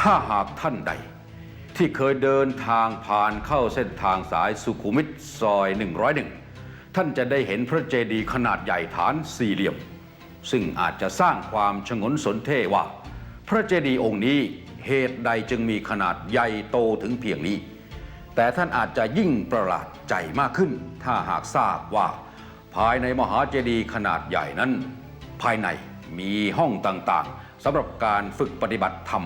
ถ้าหากท่านใด ที่เคยเดินทางผ่านเข้าเส้นทางสายสุขุมวิทซอย 101 ท่านจะได้เห็นพระเจดีย์ขนาดใหญ่ฐานสี่เหลี่ยม ซึ่งอาจจะสร้างความชงนสนเท่ว่า พระเจดีย์องค์นี้เหตุใดจึงมีขนาดใหญ่โตถึงเพียงนี้ แต่ท่านอาจจะยิ่งประหลาดใจมากขึ้น ถ้าหากทราบว่า ภายในมหาเจดีย์ขนาดใหญ่นั้น ภายในมีห้องต่างๆสำหรับการฝึกปฏิบัติธรรม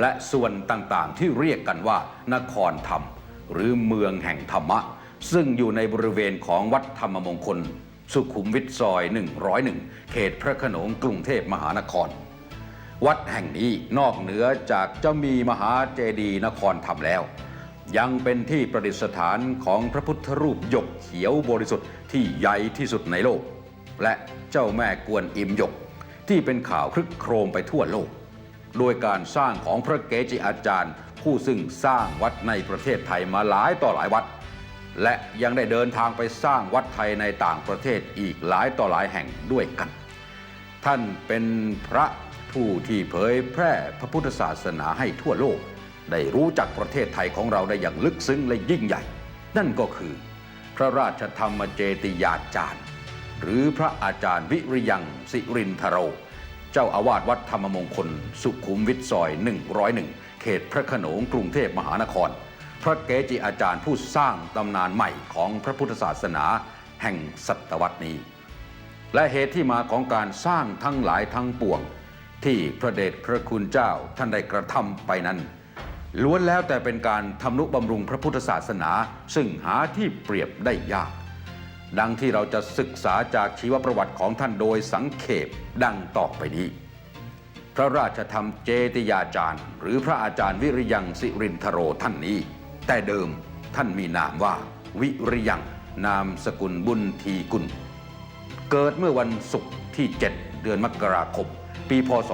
และส่วนต่างๆ ที่เรียกกันว่า นครธรรม หรือเมืองแห่งธรรมะ ซึ่งอยู่ในบริเวณของวัดธรรมมงคล สุขุมวิทซอย 101 เขตพระขนงกรุงเทพมหานคร วัดแห่งนี้นอกเหนือจากจะมีมหาเจดีย์นครธรรมแล้ว ยังเป็นที่ประดิษฐานของพระพุทธรูปหยกเขียวบริสุทธิ์ที่ใหญ่ที่สุดในโลก และเจ้าแม่กวนอิมหยก ที่เป็นข่าวคลึกโครมไปทั่วโลก โดยการสร้างของพระเกจิอาจารย์ ผู้ซึ่งสร้างวัดในประเทศไทยมาหลายต่อหลายวัด และยังได้เดินทางไปสร้างวัดไทยในต่างประเทศอีกหลายต่อหลายแห่งด้วยกัน ท่านเป็นพระผู้ที่เผยแพร่พระพุทธศาสนาให้ทั่วโลก ได้รู้จักประเทศไทยของเราได้อย่างลึกซึ้งและยิ่งใหญ่ นั่นก็คือ พระราชธรรมเจติยาจารย์ หรือพระอาจารย์วิริยังสิรินทโร เจ้าอาวาสวัดธรรมมงคล สุขุมวิทซอย 101 เขตพระขนงกรุงเทพมหานคร พระเกจิอาจารย์ผู้สร้างตำนานใหม่ของพระพุทธศาสนาแห่งศตวรรษนี้ และเหตุที่มาของการสร้างทั้งหลายทั้งปวง ที่พระเดชพระคุณเจ้าท่านได้กระทำไปนั้น ล้วนแล้วแต่เป็นการทำนุบำรุงพระพุทธศาสนา ซึ่งหาที่เปรียบได้ยาก ดังที่เราจะศึกษาจากชีวประวัติของท่านโดยสังเขปดังต่อไปนี้ พระราชธรรมเจติยาจารย์ หรือพระอาจารย์วิริยังสิรินทโรท่านนี้ แต่เดิมท่านมีนามว่า วิริยังนามสกุลบุญทีกุล เกิดเมื่อวันศุกร์ที่ 7 เดือนมกราคม ปีพศ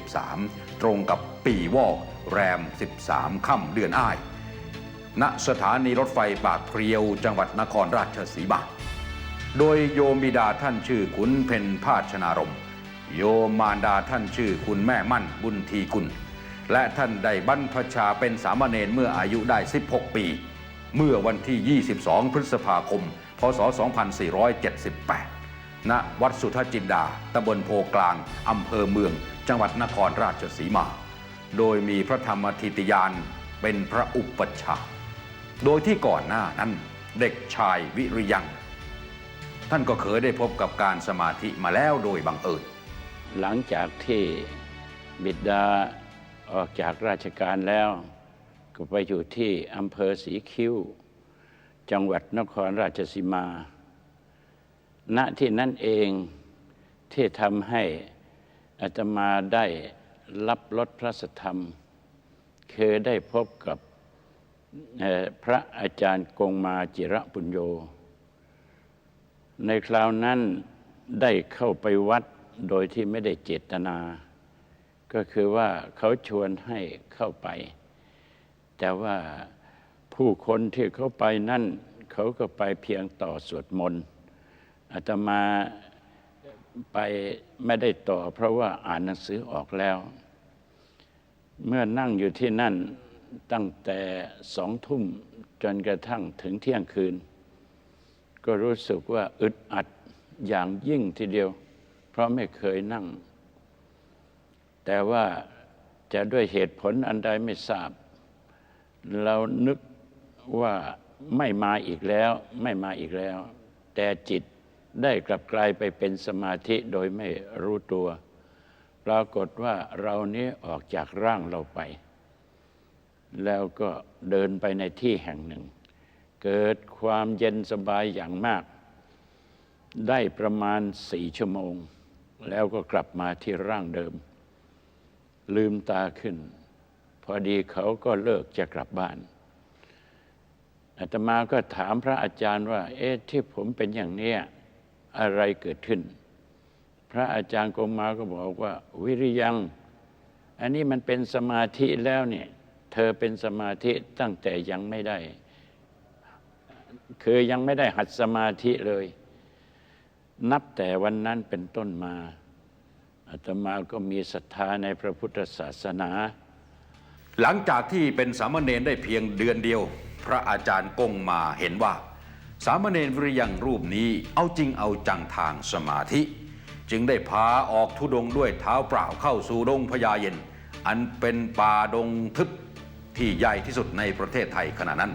2463 ตรงกับปีวอกแรม 13 ค่ำเดือนอ้าย ณสถานีรถไฟปากเพียวจังหวัดนครราชสีมาโดยโยมบิดาท่านชื่อขุนเพนพาชนารม โยมมารดาท่านชื่อคุณแม่มั่นบุญทีกุล และท่านได้บรรพชาเป็นสามเณรเมื่ออายุได้ 16 ปี เมื่อวันที่ 22 พฤษภาคม พศ 2478 ณ วัดสุทธจินดา ตำบลโพกลาง อำเภอเมือง จังหวัดนครราชสีมา โดยมีพระธรรมทิติยานเป็นพระอุปชฌาย์ โดยที่ก่อนหน้านั้นเด็กชายวิริยัง ท่านก็เคยได้พบกับการสมาธิมาแล้วโดยบังเอิญหลังจากที่บิดาออกจากราชการแล้ว ก็ไปอยู่ที่อำเภอสีคิ้ว จังหวัดนครราชสีมา ณที่นั่นเองที่ทำให้อาตมาได้รับรสพระสธรรม เคือได้พบกับ พระอาจารย์กงมาจิระปุญโย ในคราวนั้นได้เข้าไปวัดโดยที่ไม่ได้เจตนา ก็คือว่าเขาชวนให้เข้าไป แต่ว่าผู้คนที่เขาไปนั่น เขาก็ไปเพียงต่อสวดมนต์อาตมาไปไม่ได้ต่อเพราะว่าอ่านหนังสือออกแล้ว เมื่อนั่งอยู่ที่นั่น ตั้งแต่สองทุ่มจนกระทั่งถึงเที่ยงคืน ก็รู้สึกว่าอึดอัดอย่างยิ่งทีเดียว เพราะไม่เคยนั่ง แต่ว่าจะด้วยเหตุผลอันใดไม่ทราบ เรานึกว่าไม่มาอีกแล้วไม่มาอีกแล้ว แต่จิตได้กลับกลายไปเป็นสมาธิโดยไม่รู้ตัว ปรากฏว่าเรานี้ออกจากร่างเราไป แล้วก็เดินไปในที่แห่งหนึ่ง เกิดความเย็นสบายอย่างมาก ได้ประมาณสี่ชั่วโมง แล้วก็กลับมาที่ร่างเดิม ลืมตาขึ้น พอดีเขาก็เลิกจะกลับบ้านอาตมาก็ถามพระอาจารย์ว่า เอ๊ะที่ผมเป็นอย่างเนี้ยอะไรเกิดขึ้น พระอาจารย์กงมาก็บอกว่า วิริยัง อันนี้มันเป็นสมาธิแล้วเนี่ย เธอเป็นสมาธิตั้งแต่ยังไม่ได้ คือยังไม่ได้หัดสมาธิเลย นับแต่วันนั้นเป็นต้นมาอาตมาก็มีศรัทธาในพระพุทธศาสนา หลังจากที่เป็นสามเณรได้เพียงเดือนเดียว พระอาจารย์กงมาเห็นว่า สามเณรวิริยังรูปนี้เอาจริงเอาจังทางสมาธิ จึงได้พาออกทุดงด้วยเท้าเปล่าเข้าสู่ดงพญาเย็น อันเป็นป่าดงทึบ ที่ใหญ่ที่สุดในประเทศไทยขณะนั้น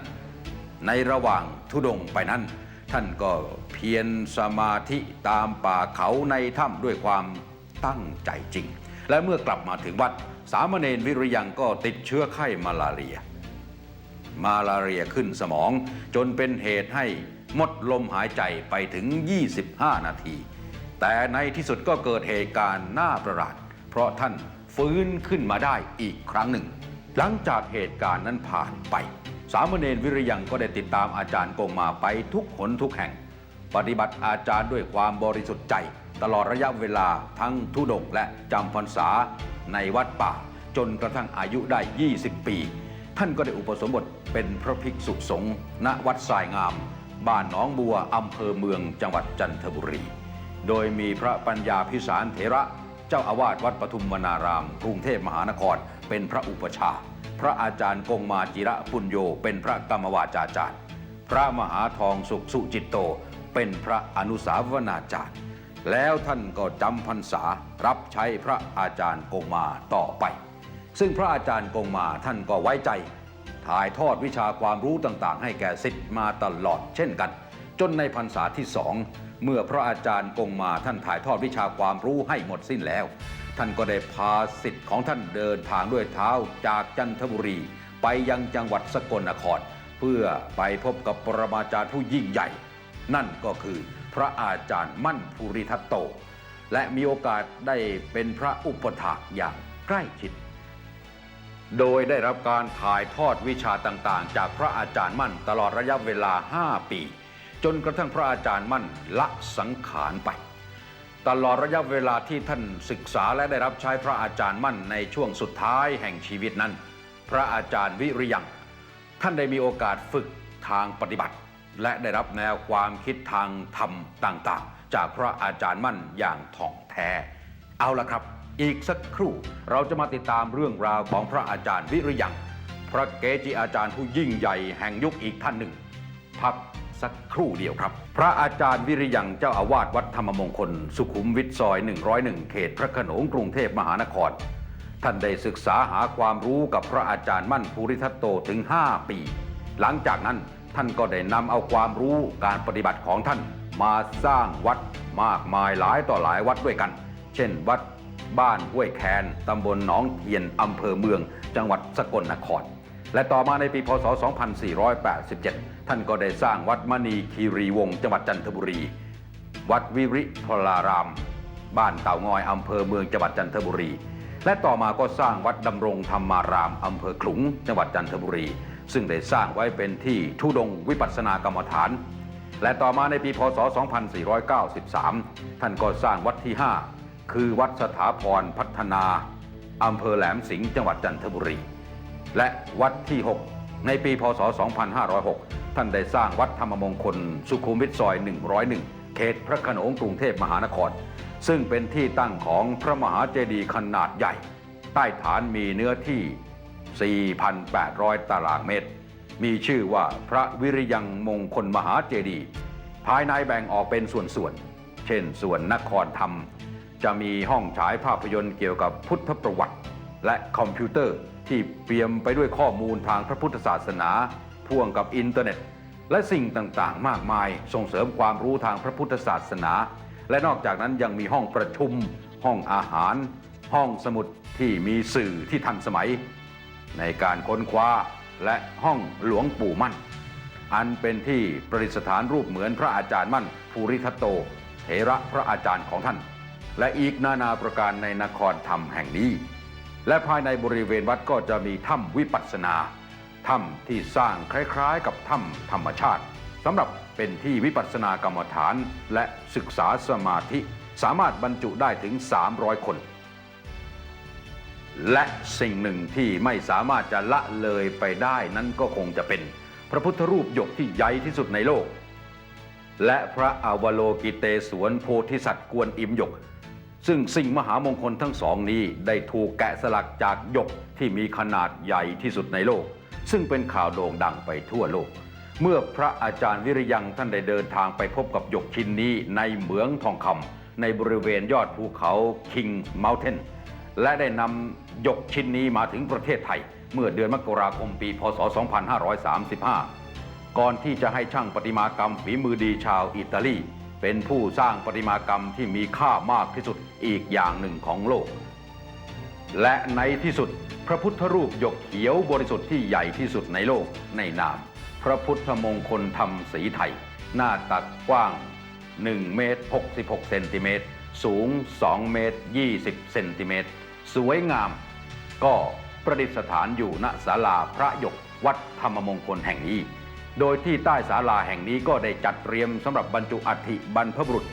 ในระหว่างทุดงไปนั้น ท่านก็เพียรสมาธิตามป่าเขาในถ้ำด้วยความตั้งใจจริง และเมื่อกลับมาถึงวัด สามเณรวิริยังก็ติดเชื้อไข้มาลาเรีย มาลาเรียขึ้นสมองจนเป็นเหตุให้หมดลมหายใจไปถึง 25 นาที แต่ในที่สุดก็เกิดเหตุการณ์น่าประหลาด เพราะท่านฟื้นขึ้นมาได้อีกครั้งหนึ่ง หลังจากเหตุการณ์นั้นผ่านไป สามเณรวิริยังก็ได้ติดตามอาจารย์กงมาไปทุกหนทุกแห่ง ปฏิบัติอาจารย์ด้วยความบริสุทธิ์ใจ ตลอดระยะเวลาทั้งทุดงและจำพรรษาในวัดป่า จนกระทั่งอายุได้ 20 ปี ท่านก็ได้อุปสมบทเป็นพระภิกษุสงฆ์ณวัดทรายงาม บ้านหนองบัวอำเภอเมืองจังหวัดจันทบุรี โดยมีพระปัญญาพิสารเถระ เจ้าอาวาสวัดปทุมวนาราม กรุงเทพมหานคร เป็นพระอุปชา พระอาจารย์กงมาจิระปุญโยเป็นพระกรรมวาจาจารย์ พระมหาทองสุขสุจิตโต เป็นพระอนุสาวนาจารย์ แล้วท่านก็จำพรรษารับใช้พระอาจารย์กงมาต่อไป ซึ่งพระอาจารย์กงมาท่านก็ไว้ใจ ถ่ายทอดวิชาความรู้ต่างๆ ให้แก่ศิษย์มาตลอดเช่นกัน จนในพรรษาที่สองเมื่อพระอาจารย์กงมาท่านถ่ายทอดวิชาความรู้ให้หมดสิ้นแล้ว ท่านก็ได้พาศิษย์ของท่านเดินทางด้วยเท้าจากจันทบุรี ไปยังจังหวัดสกลนคร เพื่อไปพบกับปรมาจารย์ผู้ยิ่งใหญ่ นั่นก็คือพระอาจารย์มั่นภูริทัตโต และมีโอกาสได้เป็นพระอุปถากอย่างใกล้ชิด โดยได้รับการถ่ายทอดวิชาต่างๆ จากพระอาจารย์มั่นตลอดระยะเวลา 5 ปี จนกระทั่งพระอาจารย์มั่นละสังขารไป ตลอดระยะเวลาที่ท่านศึกษาและได้รับใช้พระอาจารย์มั่นในช่วงสุดท้ายแห่งชีวิตนั้น พระอาจารย์วิริยัง ท่านได้มีโอกาสฝึกทางปฏิบัติ และได้รับแนวความคิดทางธรรมต่างๆ จากพระอาจารย์มั่นอย่างถ่องแท้ เอาละครับ อีกสักครู่เราจะมาติดตามเรื่องราวของพระอาจารย์วิริยัง พระเกจิอาจารย์ผู้ยิ่งใหญ่แห่งยุคอีกท่านหนึ่งพัก สักครู่เดียวครับ พระอาจารย์วิริยังเจ้าอาวาสวัดธรรมมงคล สุขุมวิทซอย 101 เขตพระโขนงกรุงเทพมหานคร ท่านได้ศึกษาหาความรู้กับพระอาจารย์มั่นภูริทัตโตถึง 5 ปี หลังจากนั้นท่านก็ได้นำเอาความรู้การปฏิบัติของท่านมาสร้างวัดมากมายหลายต่อหลายวัดด้วยกัน เช่น วัดบ้านห้วยแคนตำบลหนองเทียนอำเภอเมือง จังหวัดสกลนคร และต่อมาในปีพศ 2487 ท่านก็ได้สร้างวัดมณีคีรีวงศ์จังหวัดจันทบุรี วัดวิริพลาราม บ้านเต่างอยอำเภอเมืองจังหวัดจันทบุรี และต่อมาก็สร้างวัดดำรงธรรมารามอำเภอขลุง จังหวัดจันทบุรี ซึ่งได้สร้างไว้เป็นที่ทุดงวิปัสสนากรรมฐาน และต่อมาในปีพศ 2493 ท่านก็สร้างวัดที่ 5 คือวัดสถาพรพัฒนาอำเภอแหลมสิงห์จังหวัดจันทบุรี และวัดที่ 6 ในปีพศ 2506 ท่านได้สร้างวัดธรรมมงคล สุขุมวิทซอย 101 เขตพระโขนงกรุงเทพมหานคร ซึ่งเป็นที่ตั้งของพระมหาเจดีย์ขนาดใหญ่ ใต้ฐานมีเนื้อที่ 4,800 ตารางเมตร มีชื่อว่าพระวิริยังมงคลมหาเจดีย์ภายในแบ่งออกเป็นส่วนๆ เช่น ส่วนนครธรรม จะมีห้องฉายภาพยนตร์เกี่ยวกับพุทธประวัติ และคอมพิวเตอร์ ที่เปี่ยมไปด้วยข้อมูลทางพระพุทธศาสนา พ่วงกับอินเทอร์เน็ต และสิ่งต่างๆ มากมายส่งเสริมความรู้ทางพระพุทธศาสนา และนอกจากนั้นยังมีห้องประชุม ห้องอาหาร ห้องสมุดที่มีสื่อที่ทันสมัย ในการค้นคว้าและห้องหลวงปู่มั่น อันเป็นที่ประดิษฐานรูปเหมือนพระอาจารย์มั่นภูริทัตโตเถระพระอาจารย์ของท่าน และอีกนานาประการในนครธรรมแห่งนี้ และภายในบริเวณวัดก็จะมีถ้ำวิปัสสนา ถ้ำที่สร้างคล้ายๆ กับถ้ำธรรมชาติสำหรับเป็นที่วิปัสสนากรรมฐานและศึกษาสมาธิสามารถบรรจุได้ถึง 300 คน และสิ่งหนึ่งที่ไม่สามารถจะละเลยไปได้นั้นก็คงจะเป็น พระพุทธรูปหยกที่ใหญ่ที่สุดในโลก และพระอวโลกิเตศวนโพธิสัตว์กวนอิมหยก ซึ่งสิ่งมหามงคลทั้งสองนี้ได้ถูกแกะสลักจากหยกที่มีขนาดใหญ่ที่สุดในโลก ซึ่งเป็นข่าวโด่งดังไปทั่วโลก เมื่อพระอาจารย์วิริยังท่านได้เดินทางไปพบกับหยกชิ้นนี้ในเหมืองทองคำในบริเวณยอดภูเขาคิงเม t เทนและได้นำหยกชิ้นนี้มาถึงประเทศไทย เมื่อเดือนมกราคมปี พศ 2535 ก่อนที่จะให้ช่างประติมากรรมฝีมือดีชาวอิตาลี เป็นผู้สร้างประติมากรรมที่มีค่ามากที่สุดอีกอย่างหนึ่งของโลก และในที่สุดพระพุทธรูปหยกเขียวบริสุทธิ์ที่ใหญ่ที่สุดในโลกในนาม พระพุทธมงคลธรรมสีไทย หน้าตักกว้าง 1 เมตร 66 เซนติเมตร สูง 2 เมตร 20 เซนติเมตร สวยงาม ก็ประดิษฐานอยู่ณศาลาพระหยกวัดธรรมมงคลแห่งนี้ โดยที่ใต้ศาลาแห่งนี้ก็ได้จัดเตรียมสำหรับบรรจุอัฐิบรรพบุรุษ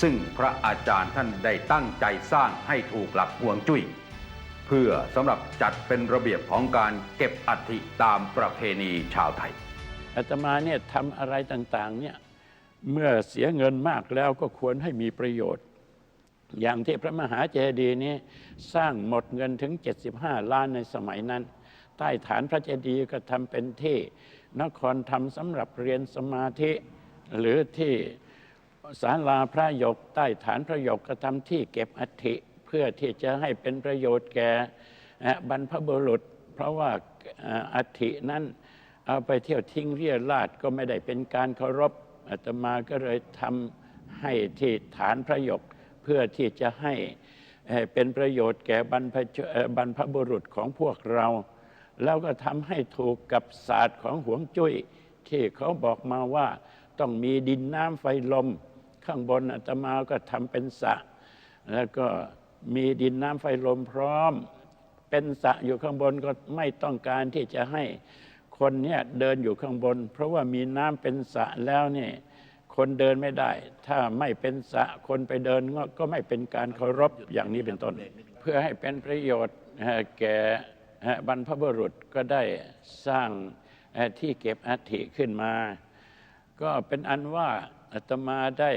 ซึ่งพระอาจารย์ท่านได้ตั้งใจสร้างให้ถูกหลักฮวงจุ้ยเพื่อสำหรับจัดเป็นระเบียบของการเก็บอัฐิตามประเพณีชาวไทยอาตมาเนี่ยทำอะไรต่างๆเนี่ยเมื่อเสียเงินมากแล้วก็ควรให้มีประโยชน์ อย่างที่พระมหาเจดีย์นี้สร้างหมดเงินถึง 75 ล้านในสมัยนั้น ใต้ฐานพระเจดีย์ก็ทำเป็นที่ นครทำสำหรับเรียนสมาธิ หรือที่ศาลาพระหยกใต้ฐานพระหยกก็ทำที่เก็บอัฐิเพื่อที่จะให้เป็นประโยชน์แก่บรรพบุรุษ เพราะว่าอัฐินั้นเอาไปเที่ยวทิ้งเรียราดก็ไม่ได้เป็นการเคารพอาตมาก็เลยทำให้ที่ฐานพระหยกเพื่อที่จะให้เป็นประโยชน์แก่บรรพบรรพบุรุษของพวกเรา แล้วก็ทำให้ถูกกับศาสตร์ของหวงจุ้ยที่เขาบอกมาว่าต้องมีดินน้ำไฟลม ข้างบนอาตมาก็ทำเป็นสระแล้วก็มีดินน้ำไฟลมพร้อม เป็นสระอยู่ข้างบนก็ไม่ต้องการที่จะให้คนเนี่ยเดินอยู่ข้างบน เพราะว่ามีน้ำเป็นสระแล้วเนี่ยคนเดินไม่ได้ ถ้าไม่เป็นสระคนไปเดินก็ไม่เป็นการเคารพอย่างนี้เป็นต้น เพื่อให้เป็นประโยชน์แก่ บรรพบุรุษก็ได้สร้างที่เก็บอัฐิขึ้นมา ก็เป็นอันว่าอาตมาได้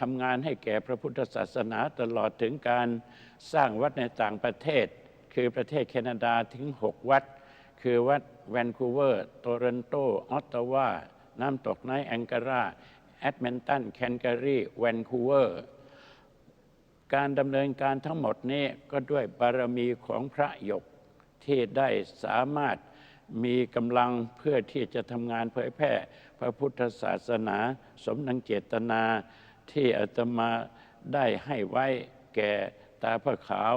ทำงานให้แก่พระพุทธศาสนาตลอดถึงการสร้างวัดในต่างประเทศ คือประเทศแคนาดาถึง 6 วัด คือวัดแวนคูเวอร์โตรอนโต ออตตาวา น้ำตกไนแองการาแอดเมนตัน แคนการีแวนคูเวอร์ การดำเนินการทั้งหมดนี้ก็ด้วยบารมีของพระหยก ที่ได้สามารถมีกำลังเพื่อที่จะทำงานเผยแพร่พระพุทธศาสนา สมดังเจตนาที่อาตมาได้ให้ไว้แก่ตาพระขาว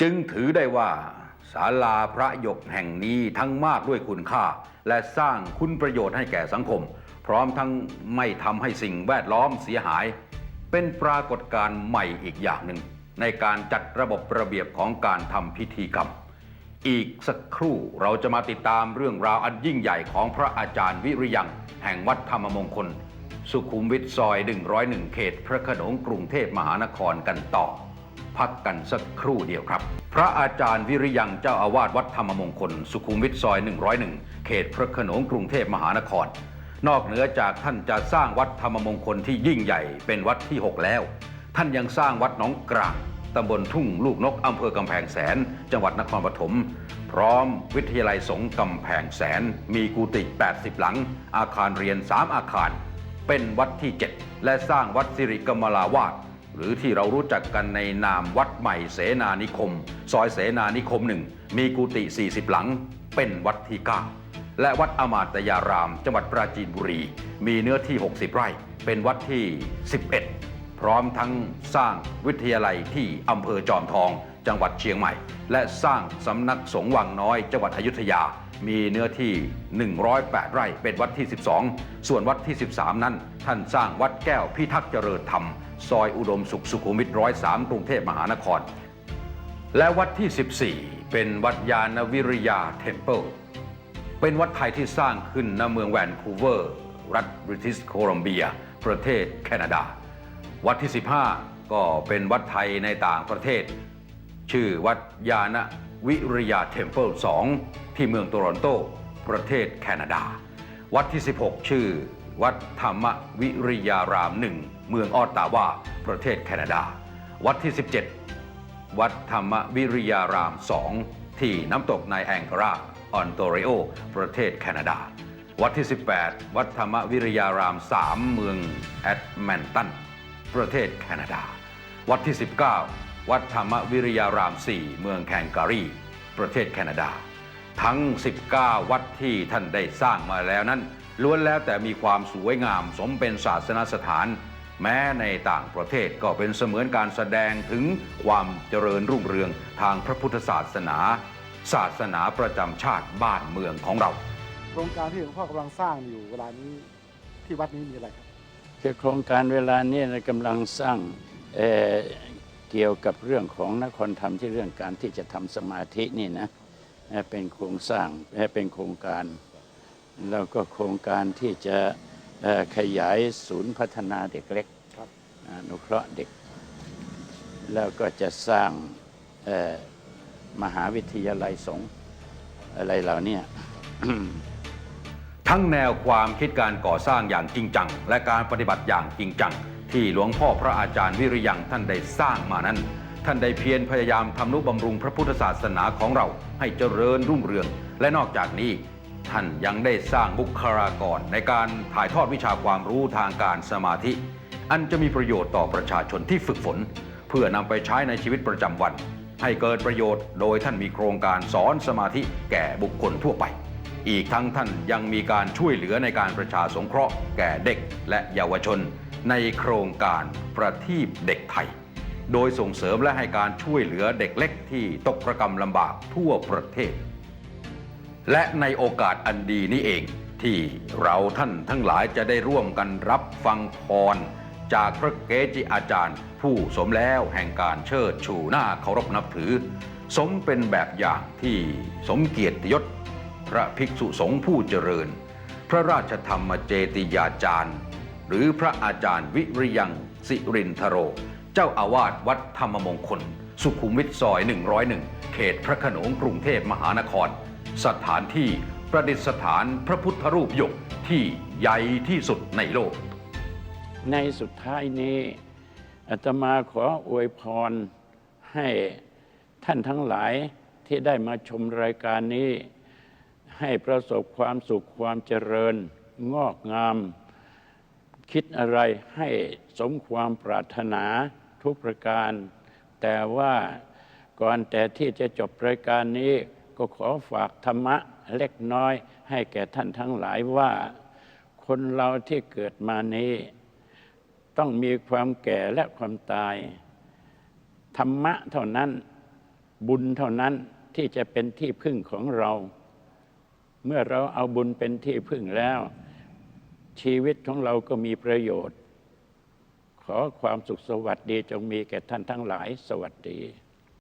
จึงถือได้ว่าศาลาพระหยกแห่งนี้ทั้งมากด้วยคุณค่า และสร้างคุณประโยชน์ให้แก่สังคม พร้อมทั้งไม่ทำให้สิ่งแวดล้อมเสียหาย เป็นปรากฏการณ์ใหม่อีกอย่างหนึ่ง ในการจัดระบบระเบียบของการทำพิธีกรรม อีกสักครู่เราจะมาติดตามเรื่องราวอันยิ่งใหญ่ของพระอาจารย์วิริยัง แห่งวัดธรรมมงคล สุขุมวิทซอย 101 เขต พระโขนงกรุงเทพมหานครกันต่อ พักกันสักครู่เดียวครับ พระอาจารย์วิริยังเจ้าอาวาสวัดธรรมมงคล สุขุมวิทซอย 101 เขต พระโขนงกรุงเทพมหานคร นอกเหนือจากท่านจะสร้างวัดธรรมมงคลที่ยิ่งใหญ่เป็นวัดที่ 6 แล้ว ท่านยังสร้างวัดหนองกลาง ตำบลทุ่งลูกนกอำเภอกำแพงแสน จังหวัดนครปฐมพร้อมวิทยาลัยสงฆ์กำแพงแสน มีกุฏิ80 หลัง อาคารเรียน 3 อาคาร เป็นวัดที่ 7 และสร้างวัดสิริกมลาวาสหรือที่เรารู้จักกันในนามวัดใหม่เสนานิคม ซอยเสนานิคมหนึ่งมีกุฏิ40 หลัง เป็นวัดที่ 9 และวัดอมาตยาราม จังหวัดปราจีนบุรี มีเนื้อที่ 60 ไร่ เป็นวัดที่ 11 พร้อมทั้งสร้างวิทยาลัยที่อำเภอจอมทอง จังหวัดเชียงใหม่ และสร้างสำนักสงฆ์วังน้อย จังหวัดอยุธยา มีเนื้อที่ 108 ไร่เป็นวัดที่ 12 ส่วนวัดที่ 13 นั้น ท่านสร้างวัดแก้วพิทักษ์เจริญธรรม ซอยอุดมสุขสุขุมวิทร้อยสามกรุงเทพมหานคร และวัดที่ 14 เป็นวัดยานวิริยาเทมเพิลเป็นวัดไทยที่สร้างขึ้นณเมืองแวนคูเวอร์ รัฐบริติชโคลัมเบีย ประเทศแคนาดา วัดที่ 15 ก็เป็นวัดไทยในต่างประเทศ ชื่อวัดยานะวิริยาเทมเพิล2ที่เมืองโตรอนโต ประเทศแคนาดา วัดที่ 16 ชื่อ วัดธรรมวิริยารามหนึ่งเมืองออตตาวาประเทศแคนาดา วัดที่ 17 วัดธรรมวิริยารามสองที่น้ำตกในแองการาออนโตเรโอ ประเทศแคนาดา วัดที่ 18 วัดธรรมวิริยาราม 3 เมืองแอดแมนตัน ประเทศแคนาดา วัดที่ 19 วัดธรรมวิริยาราม 4 เมืองแคนการี ประเทศแคนาดา ทั้ง 19 วัดที่ท่านได้สร้างมาแล้วนั้น ล้วนแล้วแต่มีความสวยงามสมเป็นศาสนสถาน แม้ในต่างประเทศก็เป็นเสมือนการแสดงถึงความเจริญรุ่งเรืองทางพระพุทธศาสนา ศาสนาประจำชาติบ้านเมืองของเราโครงการที่หลวงพ่อกำลังสร้างอยู่เวลานี้ที่วัดนี้มีอะไรครับ คือโครงการเวลานี้นะกำลังสร้างเอ่อเกี่ยวกับเรื่องของนครธรรมที่เรื่องการที่จะทำสมาธินี่นะเอ่อเป็นโครงสร้างเอ่อเป็นโครงการ แล้วก็โครงการที่จะเอ่อขยายศูนย์พัฒนาเด็กเล็กครับอนุเคราะห์เด็ก แล้วก็จะสร้างเอ่อมหาวิทยาลัยสงฆ์อะไรเหล่าเนี้ ทั้งแนวความคิดการก่อสร้างอย่างจริงจัง และการปฏิบัติอย่างจริงจัง ที่หลวงพ่อพระอาจารย์วิริยังท่านได้สร้างมานั้น ท่านได้เพียรพยายามทำนุบำรุงพระพุทธศาสนาของเราให้เจริญรุ่งเรือง และนอกจากนี้ ท่านยังได้สร้างบุคลากรในการถ่ายทอดวิชาความรู้ทางการสมาธิ อันจะมีประโยชน์ต่อประชาชนที่ฝึกฝน เพื่อนำไปใช้ในชีวิตประจำวัน ให้เกิดประโยชน์ โดยท่านมีโครงการสอนสมาธิแก่บุคคลทั่วไป อีกทั้งท่านยังมีการช่วยเหลือในการประชาสงเคราะห์แก่เด็กและเยาวชน ในโครงการประทีปเด็กไทย โดยส่งเสริมและให้การช่วยเหลือเด็กเล็กที่ตกระกรรมลำบากทั่วประเทศ และในโอกาสอันดีนี้เองที่เราท่านทั้งหลายจะได้ร่วมกันรับฟังพรจากพระเกจิอาจารย์ ผู้สมแล้วแห่งการเชิดชูหน้าเคารพนับถือ สมเป็นแบบอย่างที่สมเกียรติยศ พระภิกษุสงฆ์ผู้เจริญ พระราชธรรมเจติยาจารย์ หรือพระอาจารย์วิริยังสิรินทโร เจ้าอาวาสวัดธรรมมงคล สุขุมวิทซอย 101 เขตพระโขนงกรุงเทพมหานคร สถานที่ประดิษฐานพระพุทธรูปหยกที่ใหญ่ที่สุดในโลก ในสุดท้ายนี้อาตมาขออวยพรให้ท่านทั้งหลายที่ได้มาชมรายการนี้ ให้ประสบความสุขความเจริญ งอกงาม คิดอะไรให้สมความปรารถนาทุกประการ แต่ว่าก่อนแต่ที่จะจบรายการนี้ ก็ขอฝากธรรมะเล็กน้อย ให้แก่ท่านทั้งหลายว่า คนเราที่เกิดมานี้ ต้องมีความแก่และความตาย ธรรมะเท่านั้นบุญเท่านั้นที่จะเป็นที่พึ่งของเรา เมื่อเราเอาบุญเป็นที่พึ่งแล้ว ชีวิตของเราก็มีประโยชน์ ขอความสุขสวัสดีจงมีแก่ท่านทั้งหลายสวัสดี